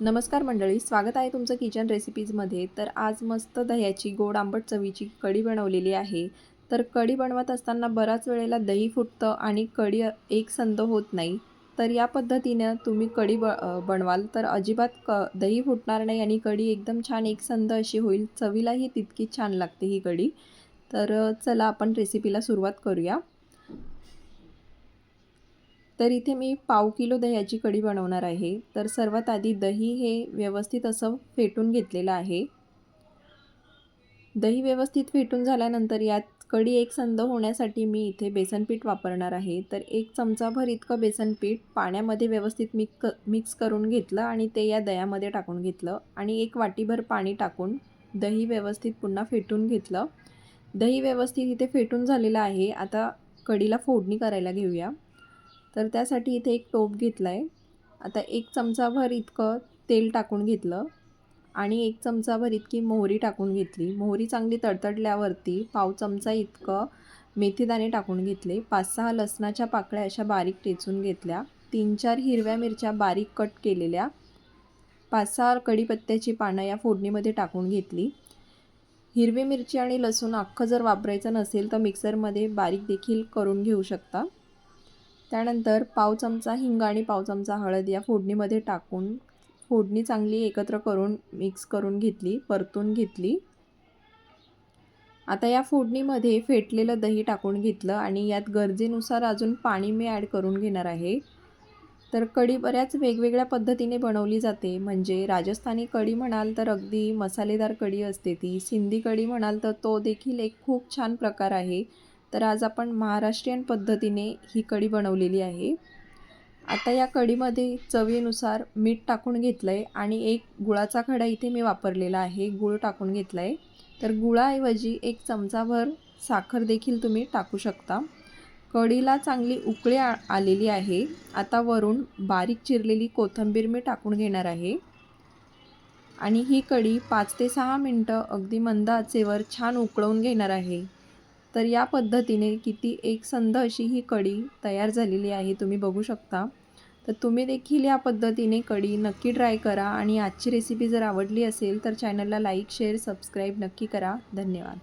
नमस्कार मंडळी स्वागत आहे तुमचं किचन रेसिपीजमध्ये. तर आज मस्त दह्याची गोड आंबट चवीची कढी बनवलेली आहे. तर कढी बनवत असताना बऱ्याच वेळेला दही फुटतं आणि कढी एक संद होत नाही. तर या पद्धतीनं तुम्ही कढी ब बनवाल तर अजिबात क दही फुटणार नाही आणि कढी एकदम छान एकसंध अशी होईल. चवीलाही तितकी छान लागते ही कढी. तर चला आपण रेसिपीला सुरुवात करूया. तर इथे मी पाव किलो दह्याची कढी बनवणार आहे. तर सर्वात आधी दही हे व्यवस्थित असं फेटून घेतलेलं आहे. दही व्यवस्थित फेटून झाल्यानंतर यात कढी एक संद होण्यासाठी मी इथे बेसनपीठ वापरणार आहे. तर एक चमचाभर इतकं बेसनपीठ पाण्यामध्ये व्यवस्थित मिक मिक्स करून घेतलं आणि ते या दह्यामध्ये टाकून घेतलं आणि एक वाटीभर पाणी टाकून दही व्यवस्थित पुन्हा फेटून घेतलं. दही व्यवस्थित इथे फेटून झालेलं आहे. आता कढीला फोडणी करायला घेऊया. तर त्यासाठी इथे एक टोप घेतला आहे आता एक चमचाभर इतकं तेल टाकून घेतलं आणि एक चमचाभर इतकी मोहरी टाकून घेतली. मोहरी चांगली तडतडल्यावरती पाव चमचा इतकं मेथीदाणे टाकून घेतले. पाच सहा लसणाच्या पाकळ्या अशा बारीक टेचून घेतल्या. तीन चार हिरव्या मिरच्या बारीक कट केलेल्या. पाच सहा कढीपत्त्याची पानं या फोडणीमध्ये टाकून घेतली. हिरवी मिरची आणि लसूण अख्खं जर वापरायचं नसेल तर मिक्सरमध्ये बारीक देखील करून घेऊ शकता. त्यानंतर पाव चमचा हिंग आणि पाव चमचा हळद या फोडणीमध्ये टाकून फोडणी चांगली एकत्र करून मिक्स करून घेतली परतून घेतली. आता या फोडणीमध्ये फेटलेलं दही टाकून घेतलं आणि यात गरजेनुसार अजून पाणी मी ॲड करून घेणार आहे. तर कढी बऱ्याच वेगवेगळ्या पद्धतीने बनवली जाते म्हणजे राजस्थानी कढी म्हणाल तर अगदी मसालेदार कढी असते ती सिंधी कढी म्हणाल तर तो देखील एक खूप छान प्रकार आहे. तर आज आपण महाराष्ट्रीयन पद्धतीने ही कढी बनवलेली आहे. आता या कढीमध्ये चवीनुसार मीठ टाकून घेतलं आहे आणि एक गुळाचा खडा इथे मी वापरलेला आहे गुळ टाकून घेतला आहे तर गुळाऐवजी एक चमचाभर साखर देखील तुम्ही टाकू शकता. कढीला चांगली उकळी आ आलेली आहे. आता वरून बारीक चिरलेली कोथिंबीर मी टाकून घेणार आहे. आणि ही कढी पाच ते सहा मिनटं अगदी मंद आचेवर छान उकळवून घेणार आहे. तर या पद्धतीने किती एकसंध अशी ही कढी तयार झालेली आहे तुम्ही बघू शकता. तर तुम्ही देखील या पद्धतीने कढी नक्की ट्राय करा आणि आजची रेसिपी जर आवडली असेल तर चॅनलला लाईक शेअर सबस्क्राईब नक्की करा. धन्यवाद.